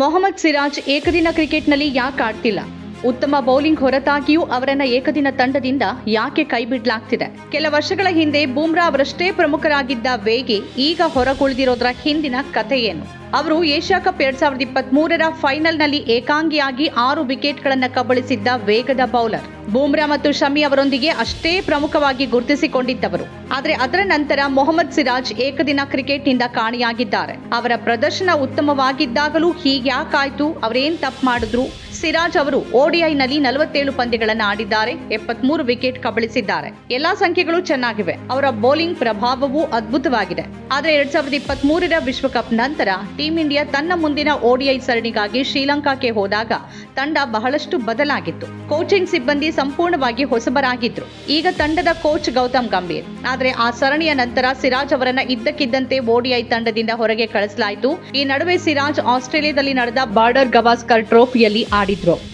ಮೊಹಮ್ಮದ್ ಸಿರಾಜ್ ಏಕದಿನ ಕ್ರಿಕೆಟ್ನಲ್ಲಿ ಯಾಕೆ ಆಡ್ತಿಲ್ಲ? ಉತ್ತಮ ಬೌಲಿಂಗ್ ಹೊರತಾಗಿಯೂ ಅವರನ್ನ ಏಕದಿನ ತಂಡದಿಂದ ಯಾಕೆ ಕೈಬಿಡ್ಲಾಗ್ತಿದೆ? ಕೆಲ ವರ್ಷಗಳ ಹಿಂದೆ ಬೂಮ್ರಾ ಅವರಷ್ಟೇ ಪ್ರಮುಖರಾಗಿದ್ದ ವೇಗಿ ಈಗ ಹೊರಗುಳಿದಿರೋದ್ರ ಹಿಂದಿನ ಕಥೆ ಏನು? ಅವರು ಏಷ್ಯಾ ಕಪ್ ಎರಡ್ ಸಾವಿರದ ಇಪ್ಪತ್ತ್ ಮೂರರ ಫೈನಲ್ನಲ್ಲಿ ಏಕಾಂಗಿಯಾಗಿ ಆರು ವಿಕೆಟ್ಗಳನ್ನು ಕಬಳಿಸಿದ್ದ ವೇಗದ ಬೌಲರ್. ಬೂಮ್ರಾ ಮತ್ತು ಶಮಿ ಅವರೊಂದಿಗೆ ಅಷ್ಟೇ ಪ್ರಮುಖವಾಗಿ ಗುರುತಿಸಿಕೊಂಡಿದ್ದವರು. ಆದರೆ ಅದರ ನಂತರ ಮೊಹಮ್ಮದ್ ಸಿರಾಜ್ ಏಕದಿನ ಕ್ರಿಕೆಟ್ನಿಂದ ಕಾಣಿಯಾಗಿದ್ದಾರೆ. ಅವರ ಪ್ರದರ್ಶನ ಉತ್ತಮವಾಗಿದ್ದಾಗಲೂ ಹೀಗ್ಯಾಕಾಯ್ತು, ಅವರೇನ್ ತಪ್ಪು ಮಾಡಿದ್ರು? ಸಿರಾಜ್ ಅವರು ಓಡಿಐನಲ್ಲಿ ನಲವತ್ತೇಳು ಪಂದ್ಯಗಳನ್ನು ಆಡಿದ್ದಾರೆ, ಎಪ್ಪತ್ಮೂರು ವಿಕೆಟ್ ಕಬಳಿಸಿದ್ದಾರೆ. ಎಲ್ಲಾ ಸಂಖ್ಯೆಗಳು ಚೆನ್ನಾಗಿವೆ. ಅವರ ಬೌಲಿಂಗ್ ಪ್ರಭಾವವೂ ಅದ್ಭುತವಾಗಿದೆ. ಆದರೆ ಎರಡ್ ಸಾವಿರದ ಇಪ್ಪತ್ತ್ ವಿಶ್ವಕಪ್ ನಂತರ ಟೀಂ ಇಂಡಿಯಾ ತನ್ನ ಮುಂದಿನ ಓಡಿಐ ಸರಣಿಗಾಗಿ ಶ್ರೀಲಂಕಾಕ್ಕೆ ಹೋದಾಗ ತಂಡ ಬಹಳಷ್ಟು ಬದಲಾಗಿತ್ತು. ಕೋಚಿಂಗ್ ಸಿಬ್ಬಂದಿ ಸಂಪೂರ್ಣವಾಗಿ ಹೊಸಬರಾಗಿದ್ರು. ಈಗ ತಂಡದ ಕೋಚ್ ಗೌತಮ್ ಗಂಭೀರ್. ಆದರೆ ಆ ಸರಣಿಯ ನಂತರ ಸಿರಾಜ್ ಅವರನ್ನ ಇದ್ದಕ್ಕಿದ್ದಂತೆ ಓಡಿಐ ತಂಡದಿಂದ ಹೊರಗೆ ಕಳಿಸಲಾಯಿತು. ಈ ನಡುವೆ ಸಿರಾಜ್ ಆಸ್ಟ್ರೇಲಿಯಾದಲ್ಲಿ ನಡೆದ ಬಾರ್ಡರ್ ಗವಾಸ್ಕರ್ ಟ್ರೋಫಿಯಲ್ಲಿ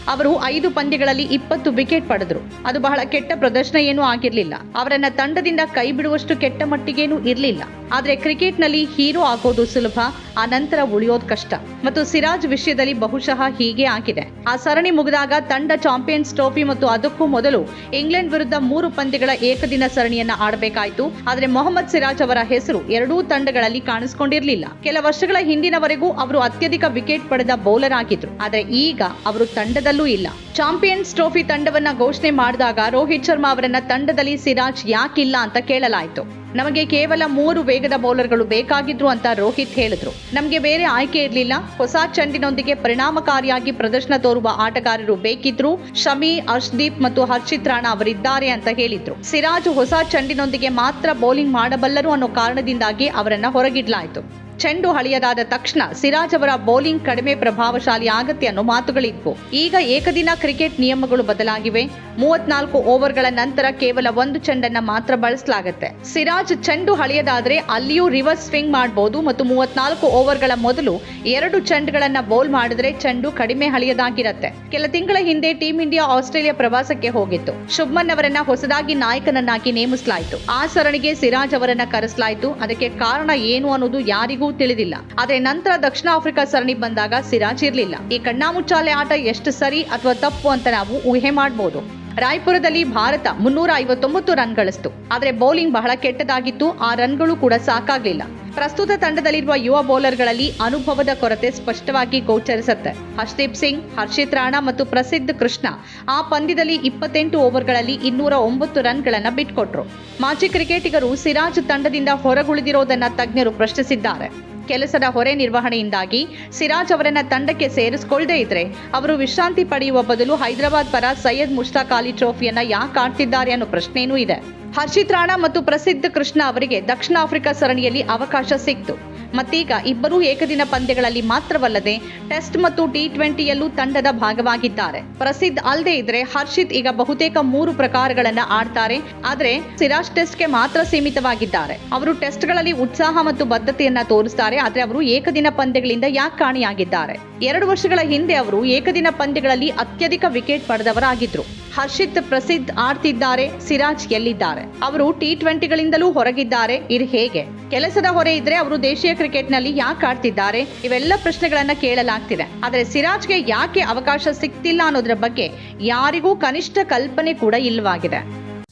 ಅವರು ಐದು ಪಂದ್ಯಗಳಲ್ಲಿ ಇಪ್ಪತ್ತು ವಿಕೆಟ್ ಪಡೆದ್ರು. ಅದು ಬಹಳ ಕೆಟ್ಟ ಪ್ರದರ್ಶನ ಏನೂ ಆಗಿರಲಿಲ್ಲ. ಅವರನ್ನ ತಂಡದಿಂದ ಕೈ ಬಿಡುವಷ್ಟು ಕೆಟ್ಟ ಮಟ್ಟಿಗೇನೂ ಇರಲಿಲ್ಲ. ಆದ್ರೆ ಕ್ರಿಕೆಟ್ನಲ್ಲಿ ಹೀರೋ ಆಗೋದು ಸುಲಭ, ಆ ನಂತರ ಉಳಿಯೋದು ಕಷ್ಟ. ಮತ್ತು ಸಿರಾಜ್ ವಿಷಯದಲ್ಲಿ ಬಹುಶಃ ಹೀಗೆ ಆಗಿದೆ. ಆ ಸರಣಿ ಮುಗಿದಾಗ ತಂಡ ಚಾಂಪಿಯನ್ಸ್ ಟ್ರೋಫಿ ಮತ್ತು ಅದಕ್ಕೂ ಮೊದಲು ಇಂಗ್ಲೆಂಡ್ ವಿರುದ್ಧ ಮೂರು ಪಂದ್ಯಗಳ ಏಕದಿನ ಸರಣಿಯನ್ನ ಆಡಬೇಕಾಯಿತು. ಆದ್ರೆ ಮೊಹಮ್ಮದ್ ಸಿರಾಜ್ ಅವರ ಹೆಸರು ಎರಡೂ ತಂಡಗಳಲ್ಲಿ ಕಾಣಿಸಿಕೊಂಡಿರಲಿಲ್ಲ. ಕೆಲ ವರ್ಷಗಳ ಹಿಂದಿನವರೆಗೂ ಅವರು ಅತ್ಯಧಿಕ ವಿಕೆಟ್ ಪಡೆದ ಬೌಲರ್ ಆಗಿದ್ರು. ಆದ್ರೆ ಈಗ ಅವರು ತಂಡದಲ್ಲೂ ಇಲ್ಲ. ಚಾಂಪಿಯನ್ಸ್ ಟ್ರೋಫಿ ತಂಡವನ್ನ ಘೋಷಣೆ ಮಾಡಿದಾಗ ರೋಹಿತ್ ಶರ್ಮಾ ಅವರನ್ನ ತಂಡದಲ್ಲಿ ಸಿರಾಜ್ ಯಾಕಿಲ್ಲ ಅಂತ ಕೇಳಲಾಯಿತು. ನಮಗೆ ಕೇವಲ ಮೂರು ವೇಗದ ಬೌಲರ್ಗಳು ಬೇಕಾಗಿದ್ರು ಅಂತ ರೋಹಿತ್ ಹೇಳಿದ್ರು. ನಮಗೆ ಬೇರೆ ಆಯ್ಕೆ ಇರಲಿಲ್ಲ. ಹೊಸ ಚೆಂಡಿನೊಂದಿಗೆ ಪರಿಣಾಮಕಾರಿಯಾಗಿ ಪ್ರದರ್ಶನ ತೋರುವ ಆಟಗಾರರು ಬೇಕಿದ್ರು. ಶಮಿ ಅರ್ಶದೀಪ್ ಮತ್ತು ಹರ್ಷಿತ್ ರಾಣಾ ಅವರಿದ್ದಾರೆ ಅಂತ ಹೇಳಿದ್ರು. ಸಿರಾಜ್ ಹೊಸ ಚೆಂಡಿನೊಂದಿಗೆ ಮಾತ್ರ ಬೌಲಿಂಗ್ ಮಾಡಬಲ್ಲರು ಅನ್ನೋ ಕಾರಣದಿಂದಾಗಿ ಅವರನ್ನ ಹೊರಗಿಡ್ಲಾಯಿತು. ಚೆಂಡು ಹಳಿಯದಾದ ತಕ್ಷಣ ಸಿರಾಜ್ ಅವರ ಬೌಲಿಂಗ್ ಕಡಿಮೆ ಪ್ರಭಾವಶಾಲಿ ಆಗತ್ತೆ ಅನ್ನೋ ಮಾತುಗಳಿದ್ವು ಈಗ ಏಕದಿನ ಕ್ರಿಕೆಟ್ ನಿಯಮಗಳು ಬದಲಾಗಿವೆ. ಮೂವತ್ನಾಲ್ಕು ಓವರ್ಗಳ ನಂತರ ಕೇವಲ ಒಂದು ಚೆಂಡನ್ನ ಮಾತ್ರ ಬಳಸಲಾಗುತ್ತೆ. ಸಿರಾಜ್ ಚೆಂಡು ಹಳೆಯದಾದ್ರೆ ಅಲ್ಲಿಯೂ ರಿವರ್ಸ್ ಸ್ವಿಂಗ್ ಮಾಡಬಹುದು ಮತ್ತು ಮೂವತ್ನಾಲ್ಕು ಓವರ್ಗಳ ಮೊದಲು ಎರಡು ಚೆಂಡ್ಗಳನ್ನ ಬೌಲ್ ಮಾಡಿದ್ರೆ ಚೆಂಡು ಕಡಿಮೆ ಹಳೆಯದಾಗಿರತ್ತೆ. ಕೆಲ ತಿಂಗಳ ಹಿಂದೆ ಟೀಂ ಇಂಡಿಯಾ ಆಸ್ಟ್ರೇಲಿಯಾ ಪ್ರವಾಸಕ್ಕೆ ಹೋಗಿತ್ತು. ಶುಭ್ಮನ್ ಅವರನ್ನ ಹೊಸದಾಗಿ ನಾಯಕನನ್ನಾಗಿ ನೇಮಿಸಲಾಯಿತು. ಆ ಸರಣಿಗೆ ಸಿರಾಜ್ ಅವರನ್ನ ಕರೆಸಲಾಯಿತು. ಅದಕ್ಕೆ ಕಾರಣ ಏನು ಅನ್ನೋದು ಯಾರಿಗೂ ತಿಳಿದಿಲ್ಲ. ಆದ್ರೆ ನಂತರ ದಕ್ಷಿಣ ಆಫ್ರಿಕಾ ಸರಣಿ ಬಂದಾಗ ಸಿರಾಜ್ ಇರ್ಲಿಲ್ಲ. ಈ ಕಣ್ಣಾಮುಚ್ಚಾಲೆ ಆಟ ಎಷ್ಟು ಸರಿ ಅಥವಾ ತಪ್ಪು ಅಂತ ನಾವು ಊಹೆ ಮಾಡಬಹುದು ರಾಯ್ಪುರದಲ್ಲಿ ಭಾರತ ಮುನ್ನೂರ ಐವತ್ತೊಂಬತ್ತು ರನ್ ಗಳಿಸ್ತು ಆದರೆ ಬೌಲಿಂಗ್ ಬಹಳ ಕೆಟ್ಟದಾಗಿತ್ತು. ಆ ರನ್ಗಳು ಕೂಡ ಸಾಕಾಗ್ಲಿಲ್ಲ. ಪ್ರಸ್ತುತ ತಂಡದಲ್ಲಿರುವ ಯುವ ಬೌಲರ್ಗಳಲ್ಲಿ ಅನುಭವದ ಕೊರತೆ ಸ್ಪಷ್ಟವಾಗಿ ಗೋಚರಿಸುತ್ತೆ. ಹರ್ಷದೀಪ್ ಸಿಂಗ್, ಹರ್ಷಿತ್ ರಾಣಾ ಮತ್ತು ಪ್ರಸಿದ್ಧ ಕೃಷ್ಣ ಆ ಪಂದ್ಯದಲ್ಲಿ ಇಪ್ಪತ್ತೆಂಟು ಓವರ್ಗಳಲ್ಲಿ ಇನ್ನೂರ ಒಂಬತ್ತು ರನ್ಗಳನ್ನ ಬಿಟ್ಕೊಟ್ರು. ಮಾಜಿ ಕ್ರಿಕೆಟಿಗರು ಸಿರಾಜ್ ತಂಡದಿಂದ ಹೊರಗುಳಿದಿರೋದನ್ನ ತಜ್ಞರು ಪ್ರಶ್ನಿಸಿದ್ದಾರೆ. ಕೆಲಸದ ಹೊರೆ ನಿರ್ವಹಣೆಯಿಂದಾಗಿ ಸಿರಾಜ್ ಅವರನ್ನ ತಂಡಕ್ಕೆ ಸೇರಿಸಿಕೊಳ್ಳದೇ ಇದ್ರೆ ಅವರು ವಿಶ್ರಾಂತಿ ಪಡೆಯುವ ಬದಲು ಹೈದರಾಬಾದ್ ಪರ ಸೈಯದ್ ಮುಷ್ತಾಕ್ ಅಲಿ ಟ್ರೋಫಿಯನ್ನ ಯಾಕೆ ಆಡ್ತಿದ್ದಾರೆ ಅನ್ನೋ ಪ್ರಶ್ನೆಯೂ ಇದೆ. ಹರ್ಷಿತ್ ರಾಣಾ ಮತ್ತು ಪ್ರಸಿದ್ಧ ಕೃಷ್ಣ ಅವರಿಗೆ ದಕ್ಷಿಣ ಆಫ್ರಿಕಾ ಸರಣಿಯಲ್ಲಿ ಅವಕಾಶ ಸಿಕ್ತು. ಮತ್ತೀಗ ಇಬ್ಬರೂ ಏಕದಿನ ಪಂದ್ಯಗಳಲ್ಲಿ ಮಾತ್ರವಲ್ಲದೆ ಟೆಸ್ಟ್ ಮತ್ತು ಟಿ ಟ್ವೆಂಟಿಯಲ್ಲೂ ತಂಡದ ಭಾಗವಾಗಿದ್ದಾರೆ. ಪ್ರಸಿದ್ಧ ಅಲ್ಲದೆ ಇದ್ರೆ ಹರ್ಷಿತ್ ಈಗ ಬಹುತೇಕ ಮೂರು ಪ್ರಕಾರಗಳನ್ನ ಆಡ್ತಾರೆ. ಆದ್ರೆ ಸಿರಾಜ್ ಟೆಸ್ಟ್ಗೆ ಮಾತ್ರ ಸೀಮಿತವಾಗಿದ್ದಾರೆ. ಅವರು ಟೆಸ್ಟ್ಗಳಲ್ಲಿ ಉತ್ಸಾಹ ಮತ್ತು ಬದ್ಧತೆಯನ್ನ ತೋರಿಸ್ತಾರೆ. ಆದ್ರೆ ಅವರು ಏಕದಿನ ಪಂದ್ಯಗಳಿಂದ ಯಾಕೆ ಕಾಣಿಯಾಗಿದ್ದಾರೆ? ಎರಡು ವರ್ಷಗಳ ಹಿಂದೆ ಅವರು ಏಕದಿನ ಪಂದ್ಯಗಳಲ್ಲಿ ಅತ್ಯಧಿಕ ವಿಕೆಟ್ ಪಡೆದವರಾಗಿದ್ರು. ಹರ್ಷಿತ್ ಪ್ರಸಿದ್ಧ ಆಡ್ತಿದ್ದಾರೆ, ಸಿರಾಜ್ ಎಲ್ಲಿದ್ದಾರೆ? ಅವರು ಟಿ ಟ್ವೆಂಟಿಗಳಿಂದಲೂ ಹೊರಗಿದ್ದಾರೆ, ಇದು ಹೇಗೆ? ಕೆಲಸದ ಹೊರೆ ಇದ್ರೆ ಅವರು ದೇಶೀಯ ಕ್ರಿಕೆಟ್ನಲ್ಲಿ ಯಾಕೆ ಆಡ್ತಿದ್ದಾರೆ? ಇವೆಲ್ಲ ಪ್ರಶ್ನೆಗಳನ್ನ ಕೇಳಲಾಗ್ತಿದೆ. ಆದರೆ ಸಿರಾಜ್ಗೆ ಯಾಕೆ ಅವಕಾಶ ಸಿಗ್ತಿಲ್ಲ ಅನ್ನೋದ್ರ ಬಗ್ಗೆ ಯಾರಿಗೂ ಕನಿಷ್ಠ ಕಲ್ಪನೆ ಕೂಡ ಇಲ್ಲವಾಗಿದೆ